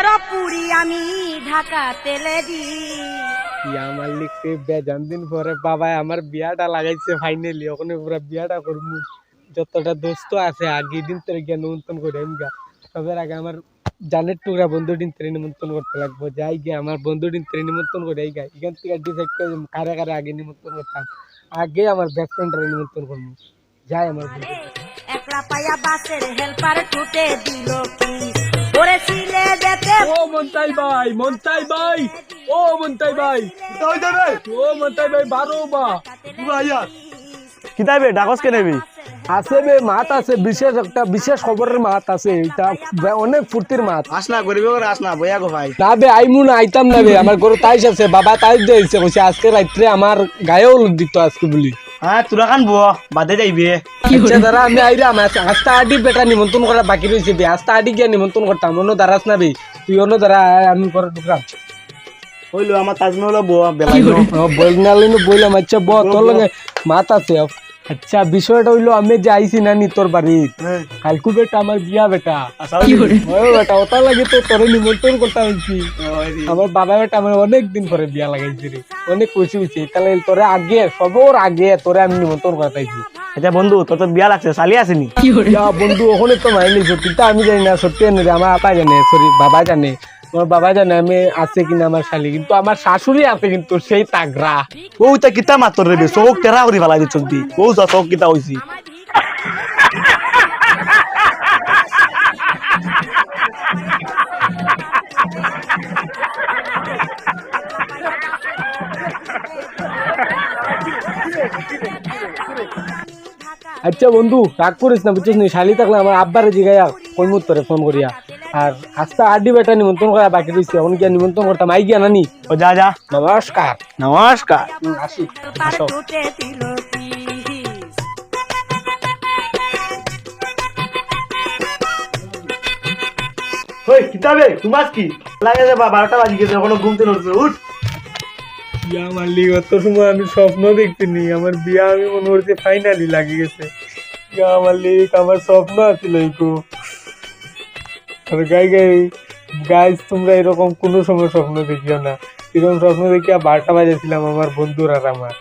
তেরো পুরি আমি ঢাকা তেলে ইয়া আমার লিখতে বেজান দিন পরে বাবা আমার বিয়াটা লাগাইছে ফাইনালি ওখানে পুরা বিয়াটা করব। যতটা দোস্ত আছে আগে দিন তোর গিয়ে নিমন্ত্রণ করে আমি সবের আগে আমার জানের টুকরা বন্ধু দিন তোর নিমন্ত্রণ করতে লাগবো। যাই গিয়ে আমার বন্ধু দিন তোর নিমন্ত্রণ করে এই গা। এখান থেকে ডিসাইড করে কারে কারে আগে নিমন্ত্রণ করতাম। আগে আমার বেস্ট ফ্রেন্ডরা নিমন্ত্রণ করব যাই আমার একলা পায়া বাসের হেল্পার টুটে দিল কি? ও মন্তাই ভাই মন্তাই ভাই ও মন্তাই ভাই। ও মন্তাই ভাই বারো বা। কিতাবে ডাকস কে নেবি? আছে বে মাত আছে বিশেষ একটা বিশেষ খবরের মাত আছে এটা অনেক ফুর্তির মাত। আস না গরিব করে আস না বইয়া গো ভাই। না বে আইমু না আইতাম না বে আমার ঘরে তাইস আছে বাবা তাইস দিয়েছে কইছে আজকে রাত্রে আমার গায়েও লোক দিত আজকে বলি। হ্যাঁ তোরা খান বো বাদে যাইবে। আচ্ছা দাঁড়া আমি আইরাম আজ- আস্তা আডি বেটা নিমন্ত্রণ করা বাকি রয়েছে বে আস্তা আডি গিয়ে নিমন্ত্রণ করতাম অন্য দাঁড়াস না বে। তুই অন্য দাঁড়া আমি করে ঢুকলাম কইলো আমার তাজমহল বো বেলাই বই না বইলাম আচ্ছা ব তোর লগে মাত আছে আচ্ছা বিষয়টা হইল আমি যে আইছি নানি তোর বাড়ি কালকু বেটা আমার বিয়া বেটা। ও বেটা ওটা লাগে তো তোরে নিমন্ত্রণ করতে হইছি আমার বাবা বেটা আমার অনেক দিন পরে বিয়া লাগাইছি রে অনেক খুশি হয়েছি তাহলে তোরে আগে সবর আগে তোরে আমি নিমন্ত্রণ করতেছি আচ্ছা বন্ধু তোর তো বিয়া লাগছে চালি আসেনি? বন্ধু ওখানে তো মাইলি সত্যি তা আমি জানি না সত্যি আমার আপা জানে সরি বাবা জানে। আমার বাবা জানে আমি আছে কিনা আমার শালি কিন্তু আমার শাশুড়ি আছে কিন্তু সেই তাগরা ও তা কিতা মাত্র রে চৌক তেরা দিচ্ছ দি। ও যা কিতা হইছি আচ্ছা বন্ধু রাগ করিস না বুঝছিস নি? শালি থাকলে আমার আব্বারে জিগাইয়া কইমুত তোরে ফোন করিয়া। আর আস্তা আড্ডি বেটা নিমন্ত্রণ করা বাকি রয়েছে এখন গিয়া নিমন্ত্রণ করতাম। আই গিয়া নানি। ও যা যা। নমস্কার। নমস্কার। আসি। ওই কিতাবে তোমার কি? লাগে যে বারোটা বাজি গেছে এখনও ঘুমতে নড়ছে উঠ। বিয়া মারলি অত সময় আমি স্বপ্ন দেখতেনি। আমার বিয়া আমি মনে করছি ফাইনালি লাগি গেছে। বিয়া আমার স্বপ্ন আছিল গাই গাই গাইজ তোমরা এরকম কোনো সময় স্বপ্ন দেখিও না। এরকম স্বপ্ন দেখিয়া বারটা বাজেছিলাম আমার বন্ধুরা আর আমার।